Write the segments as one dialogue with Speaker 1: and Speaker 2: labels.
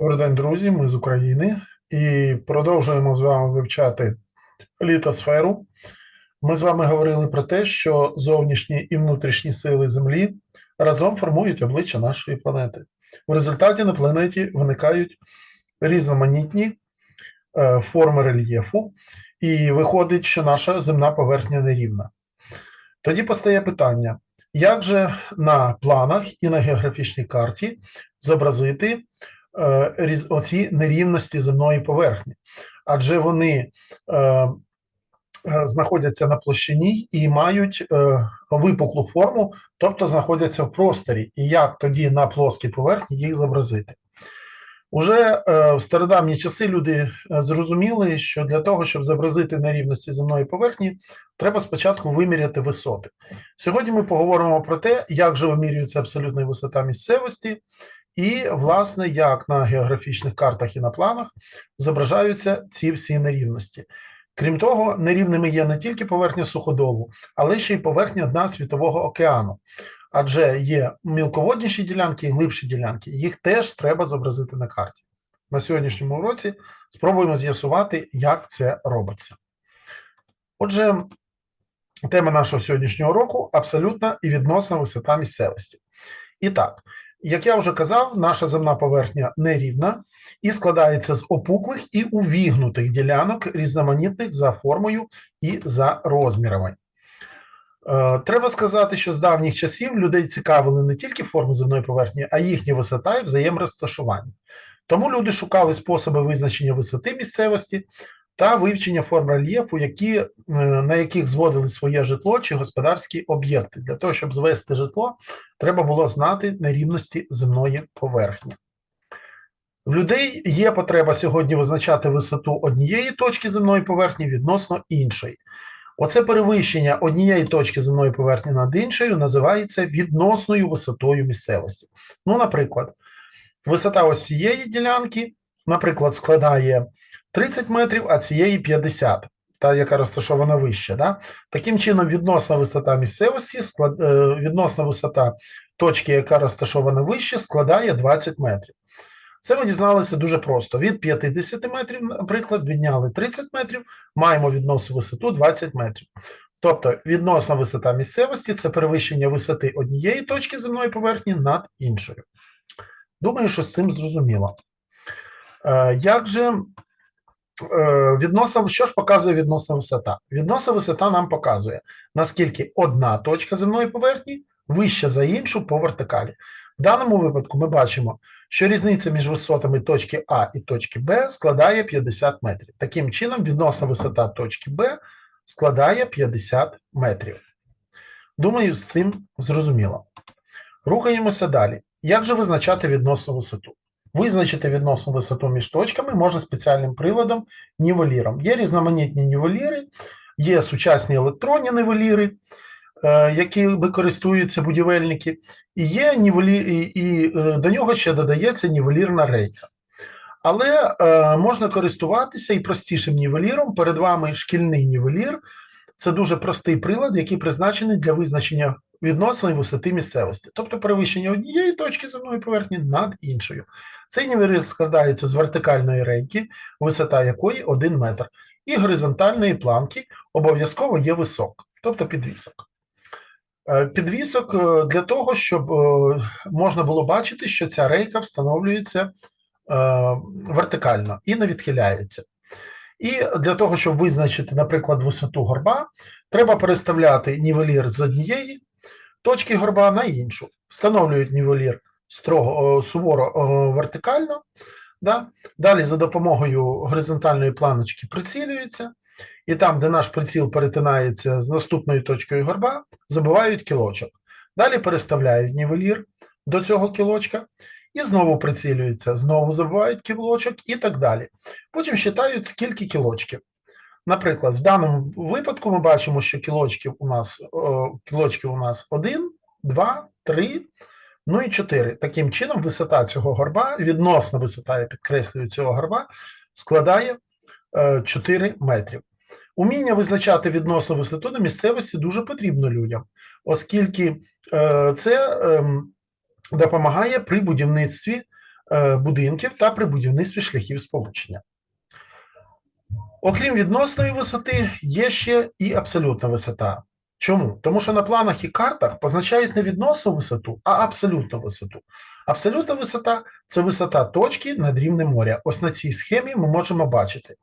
Speaker 1: Добрий день, друзі. Ми з України і продовжуємо з вами вивчати літосферу. Ми з вами говорили про те, що зовнішні і внутрішні сили Землі разом формують обличчя нашої планети. В результаті на планеті виникають різноманітні е, форми рельєфу, і виходить, що наша земна поверхня нерівна. Тоді постає питання: як же на планах і на географічній карті зобразити оці нерівності земної поверхні? Адже вони е, е, знаходяться на площині і мають е, випуклу форму, тобто знаходяться в просторі. І як тоді на плоскій поверхні їх зобразити? Уже е, в стародавні часи люди е, зрозуміли, що для того, щоб зобразити нерівності земної поверхні, треба спочатку виміряти висоти. Сьогодні ми поговоримо про те, як же вимірюється абсолютна висота місцевості, і, власне, як на географічних картах і на планах зображаються ці всі нерівності. Крім того, нерівними є не тільки поверхня суходолу, але ще й поверхня дна Світового океану. Адже є мілководніші ділянки і глибші ділянки. Їх теж треба зобразити на карті. На сьогоднішньому уроці спробуємо з'ясувати, як це робиться. Отже, тема нашого сьогоднішнього уроку абсолютна і відносна висота місцевості. І так, як я вже казав, наша земна поверхня нерівна і складається з опуклих і увігнутих ділянок, різноманітних за формою і за розмірами. Е, Треба сказати, що з давніх часів людей цікавили не тільки форми земної поверхні, а їхня висота і взаєморозташування. Тому люди шукали способи визначення висоти місцевості та вивчення форм рельєфу, які, е, на яких зводили своє житло чи господарські об'єкти. Для того, щоб звести житло, треба було знати нерівності земної поверхні. В людей є потреба сьогодні визначати висоту однієї точки земної поверхні відносно іншої. Оце перевищення однієї точки земної поверхні над іншою називається відносною висотою місцевості. Ну, наприклад, висота ось цієї ділянки, наприклад, складає 30 метрів, а цієї 50, та яка розташована вище. Да? Таким чином, відносна висота місцевості, склад, е, відносна висота точки, яка розташована вище, складає 20 метрів. Це ми дізналися дуже просто. Від 50 метрів, наприклад, відняли 30 метрів, маємо відносну висоту 20 метрів. Тобто відносна висота місцевості це перевищення висоти однієї точки земної поверхні над іншою. Думаю, що з цим зрозуміло. Е, Як же відносна, що ж показує відносна висота? Відносна висота нам показує, наскільки одна точка земної поверхні вища за іншу по вертикалі. В даному випадку ми бачимо, що різниця між висотами точки А і точки Б складає 50 метрів. Таким чином, відносна висота точки Б складає 50 метрів. Думаю, з цим зрозуміло. Рухаємося далі. Як же визначати відносну висоту? Визначити відносну висоту між точками можна спеціальним приладом нівеліром. Є різноманітні нівеліри, є сучасні електронні нівеліри, е, які використовуються будівельники, і є нівелі... і, е, до нього ще додається нівелірна рейка. Але е, можна користуватися і простішим нівеліром. Перед вами шкільний нівелір. Це дуже простий прилад, який призначений для визначення відносної висоти місцевості, тобто перевищення однієї точки земної поверхні над іншою. Цей нівелір складається з вертикальної рейки, висота якої 1 метр, і горизонтальної планки обов'язково є висок, тобто підвісок. Е, Підвісок е, для того, щоб е, можна було бачити, що ця рейка встановлюється вертикально і не відхиляється. І для того, щоб визначити, наприклад, висоту горба, треба переставляти нівелір з однієї точки горба на іншу. Встановлюють нівелір строго суворо вертикально. Да? Далі за допомогою горизонтальної планочки прицілюються, і там, де наш приціл перетинається з наступною точкою горба, забивають кілочок. Далі переставляють нівелір до цього кілочка і знову прицілюються, знову забивають кілочок і так далі. Потім считають, скільки кілочків. Наприклад, в даному випадку ми бачимо, що кілочків у нас, о, кілочків у нас 1, 2, 3, ну і 4. Таким чином, висота цього горба, відносна висота, я підкреслюю, цього горба, складає е, 4 метрів. Уміння визначати відносну висоту на місцевості дуже потрібно людям, оскільки е, це е, допомагає при будівництві е, будинків та при будівництві шляхів сполучення. Окрім відносної висоти, є ще і абсолютна висота. Чому? Тому що на планах і картах позначають не відносну висоту, а абсолютну висоту. Абсолютна висота це висота точки над рівнем моря. Ось на цій схемі ми можемо бачити,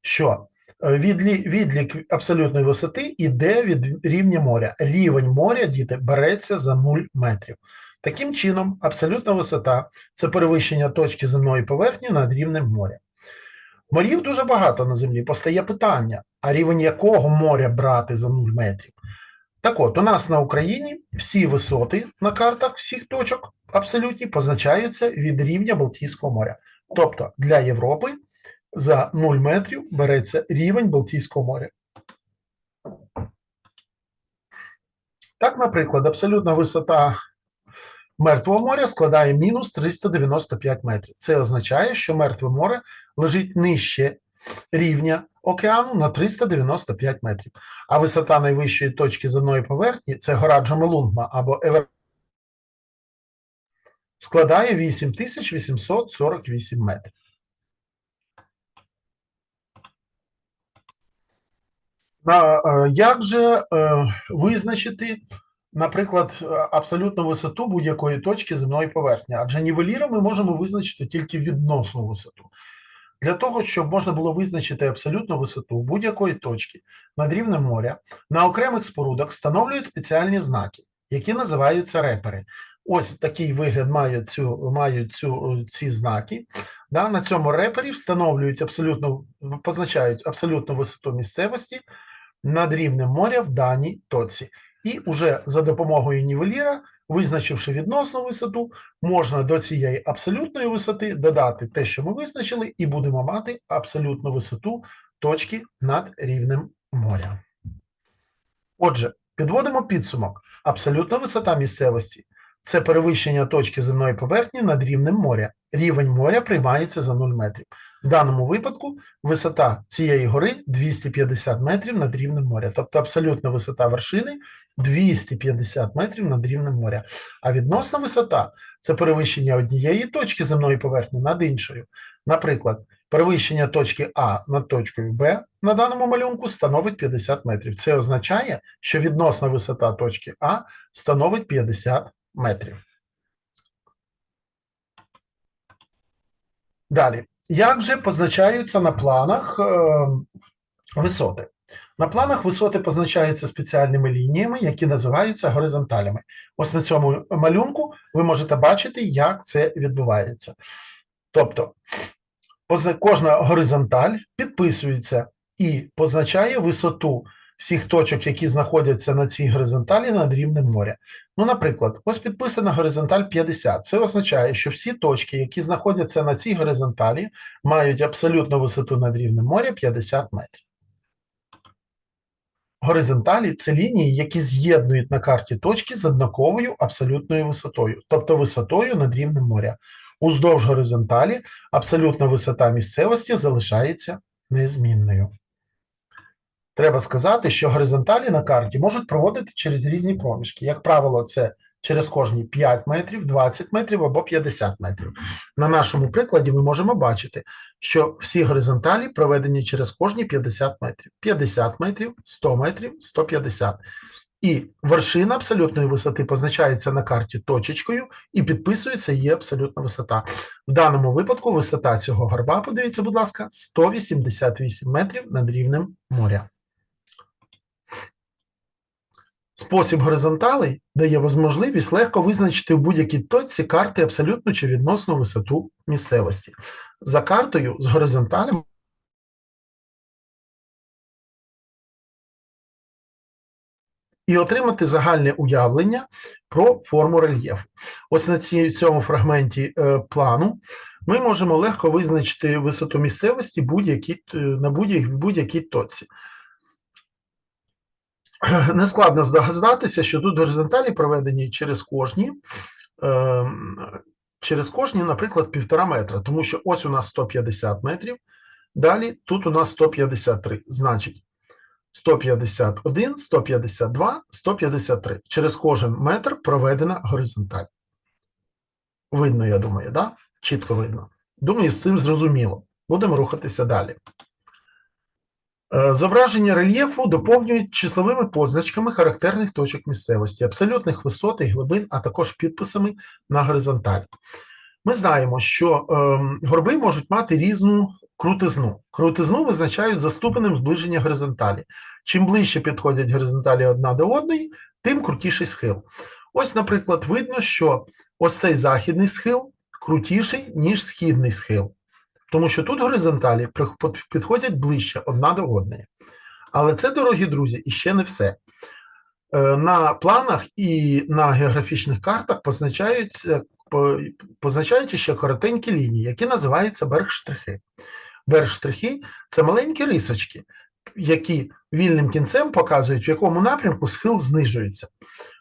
Speaker 1: що е, відлік абсолютної висоти йде від рівня моря. Рівень моря, діти, береться за 0 метрів. Таким чином, абсолютна висота це перевищення точки земної поверхні над рівнем моря. Морів дуже багато на землі. Постає питання: а рівень якого моря брати за 0 метрів? Так от, у нас на Україні всі висоти на картах всіх точок абсолютні позначаються від рівня Балтійського моря. Тобто для Європи за 0 метрів береться рівень Балтійського моря. Так, наприклад, абсолютна висота Мертвого моря складає мінус 395 метрів. Це означає, що Мертве море лежить нижче рівня океану на 395 метрів. А висота найвищої точки земної поверхні це гора Джомолунгма або Евер складає 8848 метрів. Е, як же е, визначити, наприклад, е, абсолютну висоту будь-якої точки земної поверхні? Адже нівеліром ми можемо визначити тільки відносну висоту. Для того, щоб можна було визначити абсолютну висоту будь-якої точки над рівнем моря, на окремих спорудах встановлюють спеціальні знаки, які називаються репери. Ось такий вигляд мають, цю, мають цю, ці знаки. Да, на цьому репері встановлюють абсолютно, позначають абсолютну висоту місцевості над рівнем моря в даній точці. І уже за допомогою нівеліра, визначивши відносну висоту, можна до цієї абсолютної висоти додати те, що ми визначили, і будемо мати абсолютну висоту точки над рівнем моря. Отже, підводимо підсумок. Абсолютна висота місцевості це перевищення точки земної поверхні над рівнем моря. Рівень моря приймається за 0 метрів. В даному випадку висота цієї гори 250 метрів над рівнем моря, тобто абсолютна висота вершини 250 метрів над рівнем моря. А відносна висота це перевищення однієї точки земної поверхні над іншою. Наприклад, перевищення точки А над точкою Б на даному малюнку становить 50 метрів. Це означає, що відносна висота точки А становить 50 метрів. Далі. Як же позначаються на планах е, висоти? На планах висоти позначаються спеціальними лініями, які називаються горизонталями. Ось на цьому малюнку ви можете бачити, як це відбувається. Тобто, кожна горизонталь підписується і позначає висоту всіх точок, які знаходяться на цій горизонталі над рівнем моря. Ну, наприклад, ось підписана горизонталь 50. Це означає, що всі точки, які знаходяться на цій горизонталі, мають абсолютну висоту над рівнем моря 50 метрів. Горизонталі це лінії, які з'єднують на карті точки з однаковою абсолютною висотою, тобто висотою над рівнем моря. Уздовж горизонталі абсолютна висота місцевості залишається незмінною. Треба сказати, що горизонталі на карті можуть проводити через різні проміжки. Як правило, це через кожні 5 метрів, 20 метрів або 50 метрів. На нашому прикладі ми можемо бачити, що всі горизонталі проведені через кожні 50 метрів. 50 метрів, 100 метрів, 150. І вершина абсолютної висоти позначається на карті точечкою і підписується її абсолютна висота. В даному випадку висота цього горба, подивіться, будь ласка, 188 метрів над рівнем моря. Спосіб горизонталей дає можливість легко визначити в будь-якій точці карти абсолютну чи відносну висоту місцевості. За картою з горизонталями і отримати загальне уявлення про форму рельєфу. Ось на цьому фрагменті е, плану ми можемо легко визначити висоту місцевості будь-які, на будь-якій будь-якій точці. Нескладно здогадатися, що тут горизонталі проведені через кожні, е, через кожні, наприклад, півтора метра, тому що ось у нас 150 метрів, далі тут у нас 153, значить 151, 152, 153. Через кожен метр проведена горизонталь. Видно, я думаю, да? чітко видно. Думаю, з цим зрозуміло. Будемо рухатися далі. Е, Зображення рельєфу доповнюють числовими позначками характерних точок місцевості, абсолютних висот і глибин, а також підписами на горизонталі. Ми знаємо, що ем, горби можуть мати різну крутизну. Крутизну визначають за ступенем зближення горизонталі. Чим ближче підходять горизонталі одна до одної, тим крутіший схил. Ось, наприклад, видно, що ось цей західний схил крутіший, ніж східний схил. Тому що тут горизонталі підходять ближче одна до одної. Але це, дорогі друзі, іще не все. Е, На планах і на географічних картах позначаються, по- позначають ще коротенькі лінії, які називаються берг-штрихи. Берг-штрихи – це маленькі рисочки, які вільним кінцем показують, в якому напрямку схил знижується.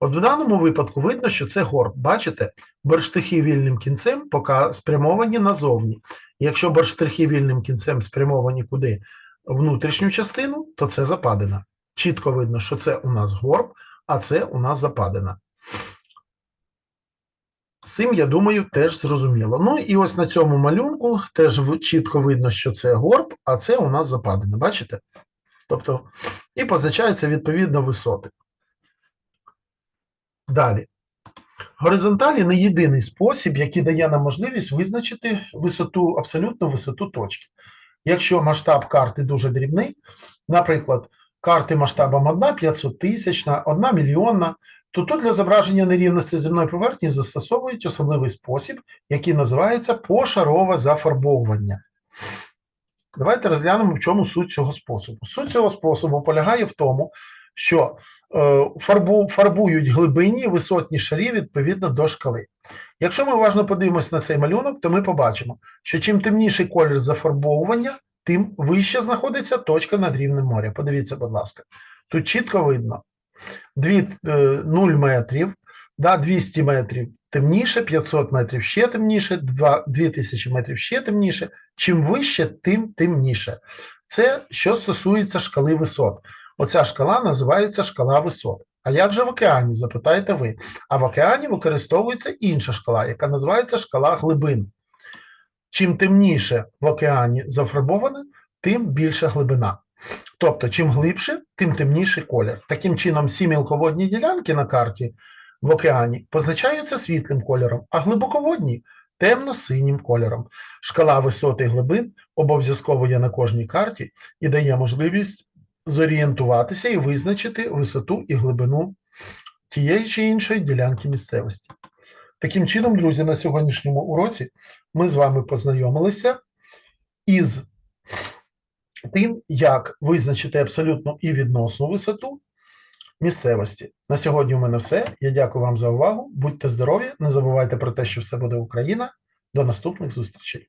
Speaker 1: От в даному випадку видно, що це горб. Бачите, берштрихи вільним кінцем пока спрямовані назовні. Якщо берштрихи вільним кінцем спрямовані куди? Внутрішню частину, то це западина. Чітко видно, що це у нас горб, а це у нас западина. З цим, я думаю, теж зрозуміло. Ну і ось на цьому малюнку теж чітко видно, що це горб, а це у нас западина. Бачите? Тобто, і позначаються відповідно висоти. Далі. Горизонталі не єдиний спосіб, який дає нам можливість визначити висоту, абсолютну висоту точки. Якщо масштаб карти дуже дрібний, наприклад, карти масштабом 1 500 тисячна, 1 мільйонна, то тут для зображення нерівності земної поверхні застосовують особливий спосіб, який називається пошарове зафарбовування. Давайте розглянемо, в чому суть цього способу. Суть цього способу полягає в тому, що е, фарбу, фарбують глибинні висотні шарі відповідно до шкали. Якщо ми уважно подивимося на цей малюнок, то ми побачимо, що чим темніший колір зафарбовування, тим вище знаходиться точка над рівнем моря. Подивіться, будь ласка, тут чітко видно 2, е, 0 метрів, да, 200 метрів темніше, 500 метрів ще темніше, 2000 метрів ще темніше. Чим вище, тим темніше. Це що стосується шкали висот. Оця шкала називається шкала висот. А як же в океані, запитаєте ви? А в океані використовується інша шкала, яка називається шкала глибин. Чим темніше в океані зафарбоване, тим більша глибина. Тобто, чим глибше, тим темніший колір. Таким чином, всі мілководні ділянки на карті в океані позначаються світлим кольором, а глибоководні темно-синім кольором. Шкала висоти глибин обов'язково є на кожній карті і дає можливість зорієнтуватися і визначити висоту і глибину тієї чи іншої ділянки місцевості. Таким чином, друзі, на сьогоднішньому уроці ми з вами познайомилися із тим, як визначити абсолютну і відносну висоту місцевості. На сьогодні у мене все. Я дякую вам за увагу. Будьте здорові, не забувайте про те, що все буде Україна. До наступних зустрічей.